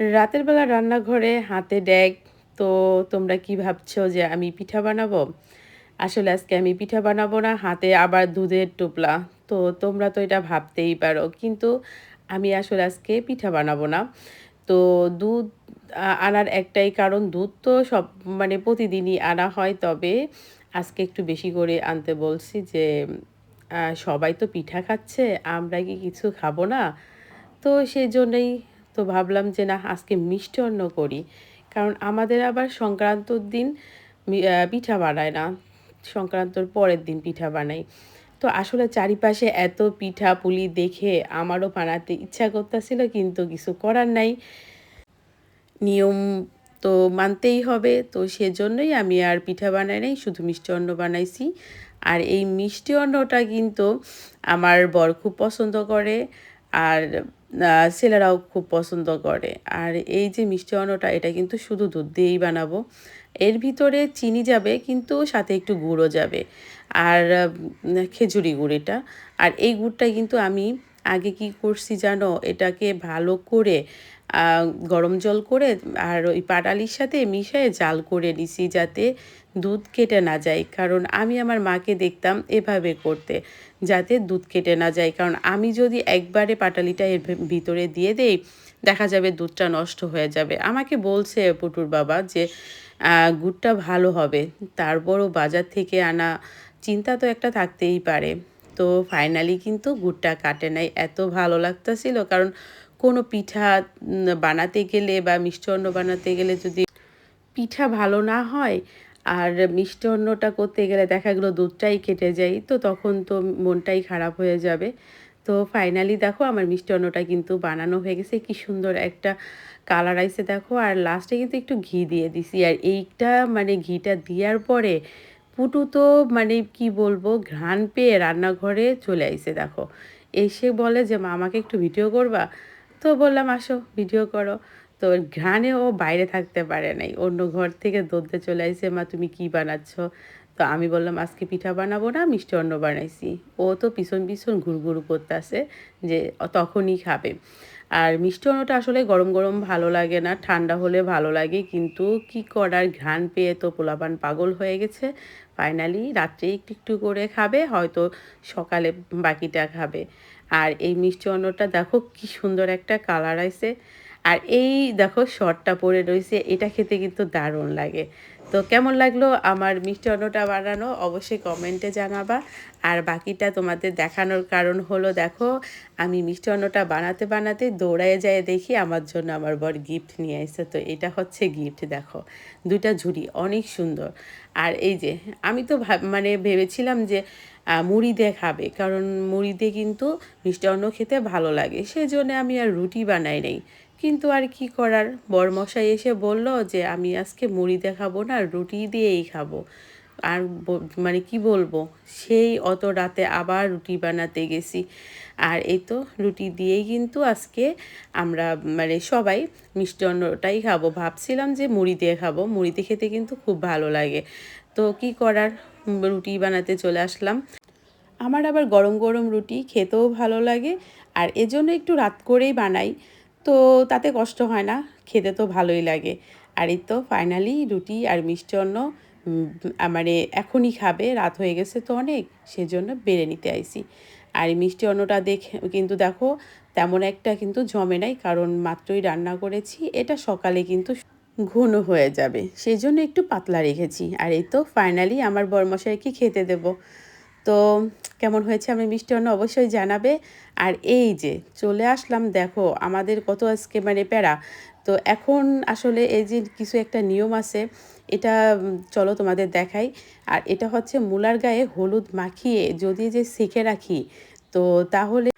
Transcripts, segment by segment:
রাতের বেলা রান্নাঘরে হাতে ড্যাগ তো তোমরা কি ভাবছ যে আমি পিঠা বানাবো? আসলে আজকে আমি পিঠা বানাবো না, হাতে আবার দুধের টোপলা। তো তোমরা তো এটা ভাবতেই পারো, কিন্তু আমি আসলে আজকে পিঠা বানাবো না। তো দুধ আনার একটাই কারণ, দুধ তো সব মানে প্রতিদিনই আনা হয়, তবে আজকে একটু বেশি করে আনতে বলছি যে সবাই তো পিঠা খাচ্ছে, আমরা কি কিছু খাব না? তো সেই জন্যই তো ভাবলাম যে না আজকে মিষ্টি অন্ন করি। কারণ আমাদের আবার সংক্রান্তর দিন পিঠা বানায় না। সংক্রান্তর পরের দিন পিঠা বানাই। তো আসলে চারিপাশে এত পিঠা পুলি দেখে আমারও বানাতে ইচ্ছা করতেছিল, কিন্তু কিছু করার নাই। নিয়ম তো মানতেই হবে, তো সেজন্যই আমি আর পিঠা বানাই নাই, শুধু মিষ্টি অন্ন বানাইছি। আর এই মিষ্টি অন্নটা কিন্তু আমার বর খুব পছন্দ করে। আর ছেলেরাও খুব পছন্দ করে। আর এই যে মিষ্টি অন্নটা, এটা কিন্তু শুধু দুধ দিয়েই বানাবো। এর ভিতরে চিনি যাবে, কিন্তু সাথে একটু গুঁড়ো যাবে। আর খেজুরি গুড় এটা। আর এই গুড়টা কিন্তু আমি আগে কি করছি জানো? এটাকে ভালো করে গরম জল করে আর ওই পাটালির সাথে মিশিয়ে জাল করে নিছি যাতে দুধ কেটে না যায়। কারণ আমি আমার মাকে দেখতাম এভাবে করতে, যাতে দুধ কেটে না যায়। কারণ আমি যদি একবারে পাটালিটা এর ভিতরে দিয়ে দেই, দেখা যাবে দুধটা নষ্ট হয়ে যাবে। আমাকে বলছে পুটুর বাবা যে গুড়টা ভালো হবে, তারপরও বাজার থেকে আনা চিন্তা তো একটা থাকতেই পারে। তো ফাইনালি কিন্তু গুড়টা কাটে নাই। এত ভালো লাগতেছিল, কারণ কোনো পিঠা বানাতে গেলে বা মিষ্টি অন্ন বানাতে গেলে যদি পিঠা ভালো না হয় আর মিষ্টি অন্নটা করতে গেলে দেখা গেলো দুধটাই কেটে যায়, তো তখন তো মনটাই খারাপ হয়ে যাবে। তো ফাইনালি দেখো আমার মিষ্টি অন্নটা কিন্তু বানানো হয়ে গেছে। কি সুন্দর একটা কালার আইসে দেখো। আর লাস্টে কিন্তু একটু ঘি দিয়ে দিছি। আর এইটা মানে ঘিটা দেওয়ার পরে পুটু তো মানে কি বলব, ঘ্রাণ পেয়ে রান্নাঘরে চলে আইসে দেখো। এসে বলে যে, মা, আমাকে একটু ভিডিও করবা? তো বললাম, আসো ভিডিও করো। তো ঘ্রাণে ও বাইরে থাকতে পারে নাই। অন্য ঘর থেকে দৌড়তে চলে আসছে মা, তুমি কি বানাচ্ছ? তো আমি বললাম, আজকে পিঠা বানাবো না, মিষ্টি অন্ন বানাইছি। ও তো পিছন পিছন ঘুরঘুর আসে যে তখনই খাবে। আর মিষ্টি অন্নটা আসলে গরম গরম ভালো লাগে না, ঠান্ডা হলে ভালো লাগে, কিন্তু কি করার, ঘ্রাণ পেয়ে তো পোলাপান পাগল হয়ে গেছে। ফাইনালি রাত্রে একটু একটু করে খাবে, হয়তো সকালে বাকিটা খাবে। আর এই মিষ্টি অন্নটা দেখো কি সুন্দর একটা কালার আছে আর এই দেখো শর্টটা পরে রয়েছে, এটা খেতে কিন্তু দারুণ লাগে। তো কেমন লাগল আমার মিষ্টি অন্নটা বানানো? অবশ্যই কমেন্টে জানাবা। আর বাকিটা তোমাদের দেখানোর কারণ হলো, দেখো, আমি মিষ্টি অন্নটা বানাতে বানাতে দৌড়ায় যায় দেখি আমার জন্য আমার বর গিফট নিয়ে এসে তো এটা হচ্ছে গিফট দেখো। দুইটা ঝুড়ি, অনেক সুন্দর। আর এই যে, আমি তো মানে ভেবেছিলাম যে মুড়ি দিয়ে খাবে। কারণ মুড়ি দিয়ে কিন্তু মিষ্টি অন্ন খেতে ভালো লাগে। সেই সেজন্য আমি আর রুটি বানাই নাই। কিন্তু আর কি করার? বরমশাই এসে বলল যে, আমি আজকে মুড়ি দিয়ে খাব না, রুটি দিয়েই খাব। আর মানে কি বলব, সেই অত রাতে আবার রুটি বানাতে গেছি। আর এই তো রুটি দিয়েই কিন্তু আজকে আমরা মানে সবাই মিষ্টি অন্নটাই খাব। ভাবছিলাম যে মুড়ি দিয়ে খাব, মুড়ি দিয়ে খেতে কিন্তু খুব ভালো লাগে। তো কি করার? রুটি বানাতে চলে আসলাম। আমার আবার গরম গরম রুটি খেতেও ভালো লাগে। আর এজন্য একটু রাত করেই বানাই। তো তাতে কষ্ট হয় না, খেতে তো ভালোই লাগে। আর এই তো ফাইনালি রুটি আর মিষ্টি অন্ন মানে এখনই খাবে, রাত হয়ে গেছে তো অনেক, সেজন্য বেড়ে নিতে আইছি। আর মিষ্টি অন্নটা দেখে, কিন্তু দেখো তেমন একটা কিন্তু জমে নাই, কারণ মাত্রই রান্না করেছি, এটা সকালে কিন্তু ঘন হয়ে যাবে সেই জন্য একটু পাতলা রেখেছি। আর এই তো ফাইনালি আমার বরমশাইকে খেতে দেবো। তো কেমন হয়েছে আমি মিষ্টি অন্ন অবশ্যই জানাবে। আর এই যে চলে আসলাম, দেখো আমাদের কত আজকে মানে প্যারা। তো এখন আসলে এই যে কিছু একটা নিয়ম আছে, এটা চলো তোমাদের দেখাই। আর এটা হচ্ছে মূলার গায়ে হলুদ মাখিয়ে যদি যে সেঁকে রাখি, তো তাহলে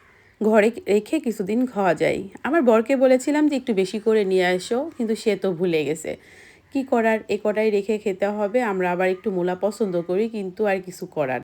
ঘরে রেখে কিছুদিন খাওয়া যায়। আমার বরকে বলেছিলাম যে একটু বেশি করে নিয়ে আসো কিন্তু সে তো ভুলে গেছে। কি করার? এ কটাই রেখে খেতে হবে, আমরা আবার একটু মূলা পছন্দ করি, কিন্তু আর কিছু করার